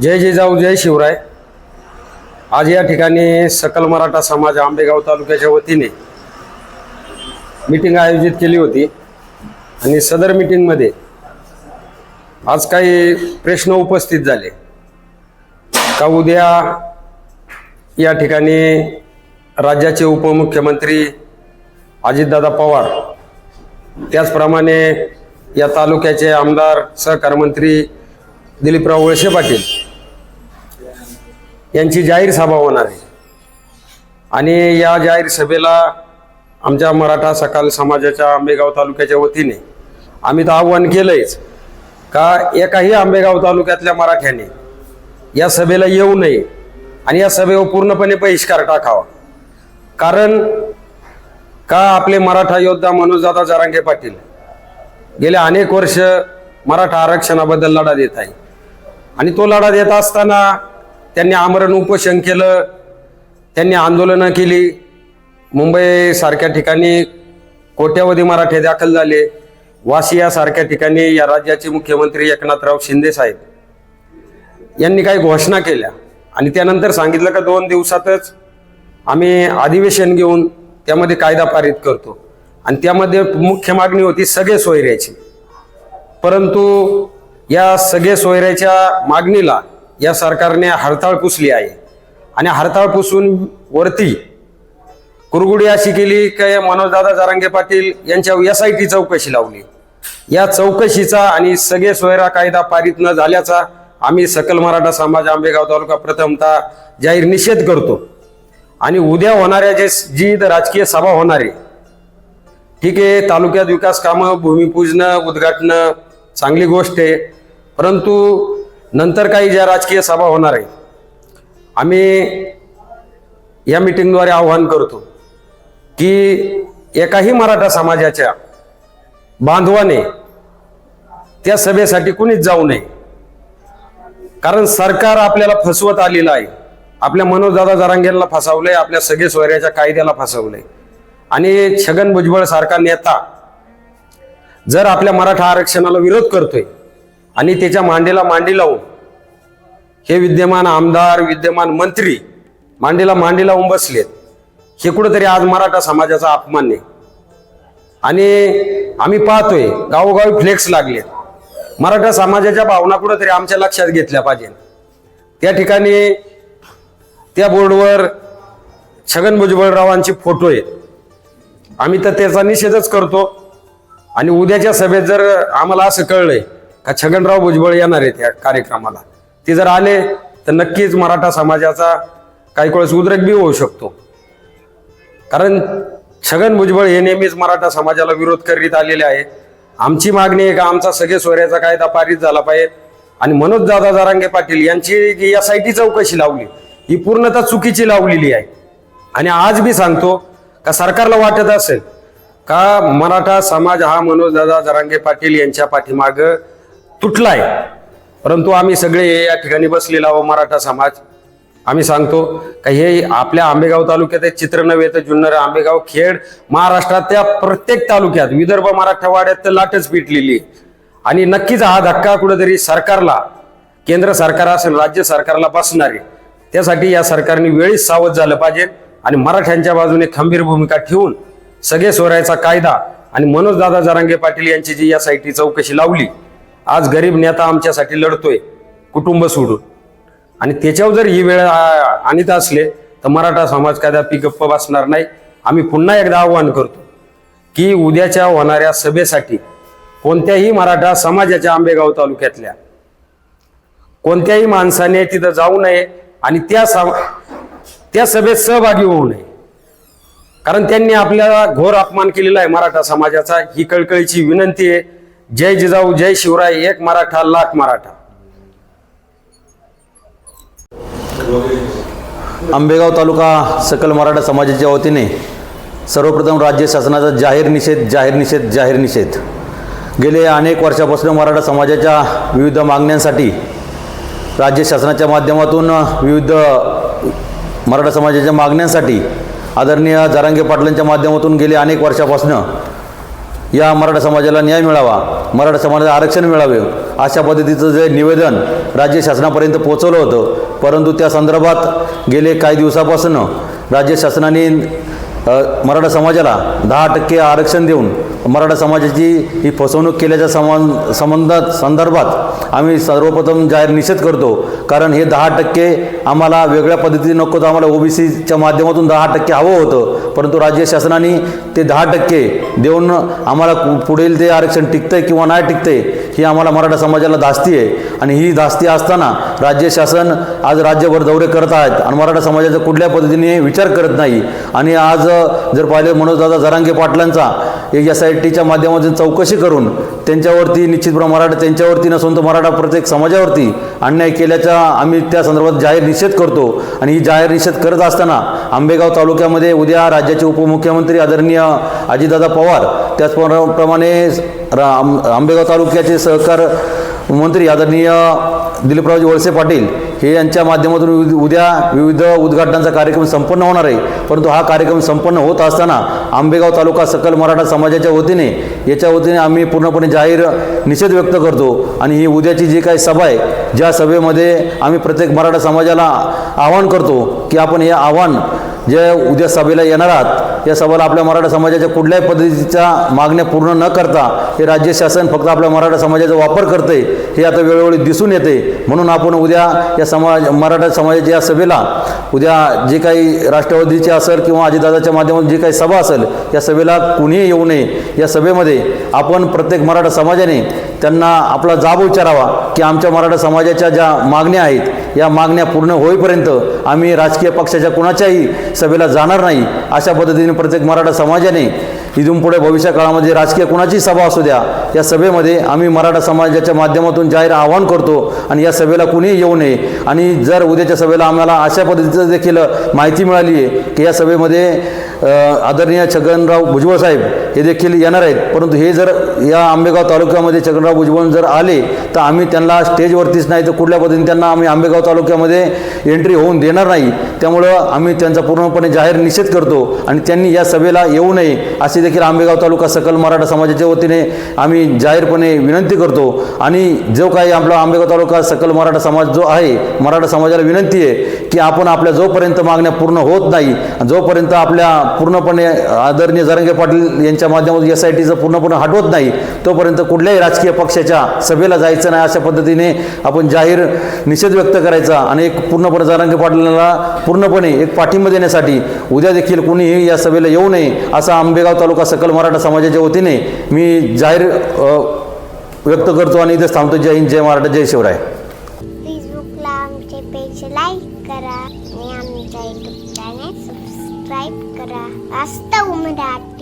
जय जिजाऊ जय शिवराय. आज या ठिकाणी सकल मराठा समाज आंबेगाव तालुक्याच्या वतीने मीटिंग आयोजित केली होती. आणि सदर मीटिंगमध्ये आज काही प्रश्न उपस्थित झाले. का उद्या या ठिकाणी राज्याचे उपमुख्यमंत्री अजितदादा पवार त्याचप्रमाणे या तालुक्याचे आमदार सहकार मंत्री दिलीपराव वळसे पाटील यांची जाहीर सभा होणार आहे. आणि या जाहीर सभेला आमच्या मराठा सकाल समाजाच्या आंबेगाव तालुक्याच्या वतीने आम्ही तर आव्हान केलंयच का एकाही आंबेगाव तालुक्यातल्या मराठ्याने या सभेला येऊ नये आणि या सभेवर पूर्णपणे बहिष्कार टाकावा. कारण का आपले मराठा योद्धा मनोजदादा जरांगे पाटील गेले अनेक वर्ष मराठा आरक्षणाबद्दल लढा देत आहे आणि तो लढा देत असताना त्यांनी आमरण उपोषण केलं त्यांनी आंदोलनं केली. मुंबईसारख्या ठिकाणी कोट्यावधी मराठे दाखल झाले. वाशी यासारख्या ठिकाणी या राज्याचे मुख्यमंत्री एकनाथराव शिंदे साहेब यांनी काही घोषणा केल्या. आणि त्यानंतर सांगितलं का दोन दिवसातच आम्ही अधिवेशन घेऊन त्यामध्ये कायदा पारित करतो. आणि त्यामध्ये मुख्य मागणी होती सगळे सोयऱ्याची. परंतु या सगळे सोयऱ्याच्या मागणीला या सरकारने हरताळ पुसली आहे. आणि हरताळ पुसून वरती कुरगुडी अशी केली की मनोजदादा जारांगे पाटील यांच्या एस आय टी चौकशी लावली. या चौकशीचा आणि सगळे सोयरा कायदा पारित न झाल्याचा आम्ही सकल मराठा समाज आंबेगाव तालुका प्रथमतः जाहीर निषेध करतो. आणि उद्या होणाऱ्या जे जी राजकीय सभा होणार आहे ठीक आहे तालुक्यात विकास कामं भूमिपूजनं उद्घाटनं चांगली गोष्ट आहे परंतु नंतर काही ज्या राजकीय सभा होणार आहे आम्ही या मिटिंगद्वारे आवाहन करतो की एकाही मराठा समाजाच्या बांधवाने त्या सभेसाठी कुणीच जाऊ नये. कारण सरकार आपल्याला फसवत आलेलं आहे. आपल्या मनोजदादा जरांगेला फसवलंय आपल्या सगळे सोयऱ्याच्या कायद्याला फसवलंय. आणि छगन भुजबळ सारखा नेता जर आपल्या मराठा आरक्षणाला विरोध करतोय आणि त्याच्या मांडीला मांडी लावून हे विद्यमान आमदार विद्यमान मंत्री मांडीला मांडी लावून बसलेत. हे कुठंतरी आज मराठा समाजाचा अपमान आहे. आणि आम्ही पाहतोय गावोगावी फ्लेक्स लागलेत. मराठा समाजाच्या भावना कुठंतरी आमच्या लक्षात घेतल्या पाहिजे त्या ठिकाणी त्या बोर्डवर छगन भुजबळरावांचे फोटो आहेत. आम्ही तर त्याचा निषेधच करतो. आणि उद्याच्या सभेत जर आम्हाला असं कळलंय छगनराव भुजबळ येणार आहेत या कार्यक्रमाला. ते जर आले तर नक्कीच मराठा समाजाचा काही वेळेस उद्रेक बी होऊ शकतो. कारण छगन भुजबळ हे नेहमीच मराठा समाजाला विरोध करीत आलेले आहे. आमची मागणी आहे का आमचा सगळे सोयऱ्याचा कायदा पारित झाला पाहिजे. आणि मनोज दादा जारांगे पाटील यांची जी एस आय टी चौकशी लावली. ही पूर्णतः चुकीची लावलेली आहे. आणि आज मी सांगतो का सरकारला वाटत असेल का मराठा समाज हा मनोज दादा जरांगे पाटील यांच्या पाठीमागं तुटलाय. परंतु आम्ही सगळे या ठिकाणी बसलेला व मराठा समाज. आम्ही सांगतो का हे आपल्या आंबेगाव तालुक्यात आहे चित्र नव्हे तर जुन्नर आंबेगाव खेड महाराष्ट्रातल्या प्रत्येक तालुक्यात विदर्भ मराठवाड्यात तर लाटच पिटलेली आणि नक्कीच हा धक्का कुठेतरी सरकारला केंद्र सरकार असेल राज्य सरकारला बसणारे त्यासाठी या सरकारने वेळीच सावध झालं पाहिजे आणि मराठ्यांच्या बाजूने खंबीर भूमिका ठेवून सगळे सोरायचा कायदा. आणि मनोजदादा जरांगे पाटील यांची जी या साईटची चौकशी लावली आज गरीब नेता आमच्यासाठी लढतोय कुटुंब सोडून. आणि त्याच्यावर जर ही वेळ आ- आणीत असले तर मराठा समाज कायदा गप्प बसणार नाही. आम्ही पुन्हा एकदा आव्हान करतो की उद्याच्या होणाऱ्या सभेसाठी कोणत्याही मराठा समाजाच्या आंबेगाव तालुक्यातल्या कोणत्याही माणसाने तिथं जाऊ नये आणि त्या सम- त्या सभेत सहभागी होऊ नये. कारण त्यांनी आपल्याला घोर अपमान केलेला आहे मराठा समाजाचा. ही कळकळीची विनंती आहे. जय जिजाऊ जय शिवराय एक मराठा लाख मराठा. आंबेगाव तालुका सकल मराठा समाजाच्या वतीने सर्वप्रथम राज्य शासनाचा जाहीर निषेध जाहीर निषेध जाहीर निषेध. गेले अनेक वर्षापासून मराठा समाजाच्या विविध मागण्यांसाठी राज्य शासनाच्या माध्यमातून विविध मराठा समाजाच्या मागण्यांसाठी आदरणीय जारांगे पाटलांच्या माध्यमातून गेले अनेक वर्षापासून या मराठा समाजाला न्याय मिळावा. मराठा समाजाला आरक्षण मिळावे. अशा पद्धतीचं जे निवेदन राज्य शासनापर्यंत पोहोचवलं होतं. परंतु त्या संदर्भात गेले काही दिवसापासून राज्य शासनाने मराठा समाजाला दहा टक्के आरक्षण देऊन मराठा समाजाची ही फसवणूक केल्याच्या समान संबंधात संदर्भात आम्ही सर्वप्रथम जाहीर निषेध करतो. कारण हे दहा टक्के आम्हाला वेगळ्या पद्धतीने नको तर आम्हाला ओबीसीच्या माध्यमातून दहा टक्के हवं होतं. परंतु राज्य शासनाने ते दहा टक्के देऊन आम्हाला पुढील ते आरक्षण टिकतंय किंवा नाही टिकतंय ही आम्हाला मराठा समाजाला धास्ती आहे. आणि ही धास्ती असताना राज्य शासन आज राज्यभर दौरे करत आहेत आणि मराठा समाजाचा कुठल्या पद्धतीने विचार करत नाही. आणि आज जर पाहिले मनोजदादा जरांगे पाटलांचा एक एस आय टीच्या माध्यमातून चौकशी करून त्यांच्यावरती निश्चितपणे मराठा त्यांच्यावरती नसून तर मराठा प्रत्येक समाजावरती अन्याय केल्याचा आम्ही त्या संदर्भात जाहीर निषेध करतो. आणि ही जाहीर निषेध करत असताना आंबेगाव तालुक्यामध्ये उद्या राज्याचे उपमुख्यमंत्री आदरणीय अजितदादा पवार त्याचप्रमाणे रा- आं- आंबेगाव तालुक्याचे सहकार मंत्री आदरणीय दिलीपरावजी वळसे पाटील हे यांच्या माध्यमातून विविध- उद्या विविध उद्घाटनाचा कार्यक्रम संपन्न होणार आहे. परंतु हा कार्यक्रम संपन्न होत असताना आंबेगाव तालुका सकल मराठा समाजाच्या वतीने याच्या वतीने आम्ही पूर्णपणे जाहीर निषेध व्यक्त करतो आणि ही उद्याची जी काही सभा आहे ज्या सभेमध्ये आम्ही प्रत्येक मराठा समाजाला आवाहन करतो की आपण हे आव्हान जे उद्या सभेला येणार आहात या सभेला आपल्या मराठा समाजाच्या कुठल्याही पद्धतीच्या मागण्या पूर्ण न करता हे राज्य शासन फक्त आपल्या मराठा समाजाचा वापर करते हे आता वेळोवेळी दिसून येते. म्हणून आपण उद्या या समाज मराठा समाजाच्या या सभेला उद्या जे काही राष्ट्रवादीचे असेल किंवा अजितदादाच्या माध्यमातून जी काही सभा असेल या सभेला कुणीही येऊ नये. या सभेमध्ये आपण प्रत्येक मराठा समाजाने त्यांना आपला जाब विचारावा की आमच्या मराठा समाजाच्या ज्या मागण्या आहेत या मागण्या पूर्ण होईपर्यंत आम्ही राजकीय पक्षाच्या कुणाच्याही सभेला जाणार नाही. अशा पद्धतीने प्रत्येक मराठा समाजाने इथून पुढे भविष्य काळामध्ये राजकीय कुणाची सभा असू द्या या सभेमध्ये आम्ही मराठा समाजाच्या माध्यमातून जाहीर आवाहन करतो आणि या सभेला कुणीही येऊ नये. आणि जर उद्याच्या सभेला आम्हाला अशा पद्धतीचं देखील माहिती मिळाली आहे की या सभेमध्ये आदरणीय छगनराव भुजबळ साहेब हे देखील येणार आहेत. परंतु हे जर या आंबेगाव तालुक्यामध्ये छगनराव भुजबळ जर आले तर आम्ही त्यांना स्टेजवरतीच नाही तर कुठल्या पद्धतीने त्यांना आम्ही आंबेगाव तालुक्यामध्ये एंट्री होऊन देणार नाही. त्यामुळं आम्ही त्यांचा पूर्णपणे जाहीर निषेध करतो आणि त्यांनी या सभेला येऊ नये असे देखील आंबेगाव तालुका सकल मराठा समाजाच्या वतीने आम्ही जाहीरपणे विनंती करतो. आणि जो काही आपला आंबेगाव तालुका सकल मराठा समाज जो आहे मराठा समाजाला विनंती आहे की आपण आपल्या जोपर्यंत मागण्या पूर्ण होत नाही जोपर्यंत आपल्या पूर्णपणे आदरणीय जरंगे पाटील यांच्या माध्यमातून एस आय टीचं पूर्णपणे हटवत नाही तोपर्यंत कुठल्याही राजकीय पक्षाच्या सभेला जायचं नाही अशा पद्धतीने आपण जाहीर निषेध व्यक्त करायचा आणि एक पूर्णपणे जरंगे पाटीलला पूर्णपणे एक पाठिंबा देण्यासाठी उद्या देखील कोणीही या सभेला येऊ नये असा आंबेगाव तालुका सकल मराठा समाजाच्या वतीने मी जाहीर व्यक्त करतो आणि इथेच थांबतो. जय हिंद जय महाराष्ट्र जय शिवराय. फेसबुकला आमचे पेज लाईक सबस्क्राईब करा. वास्तव मराठी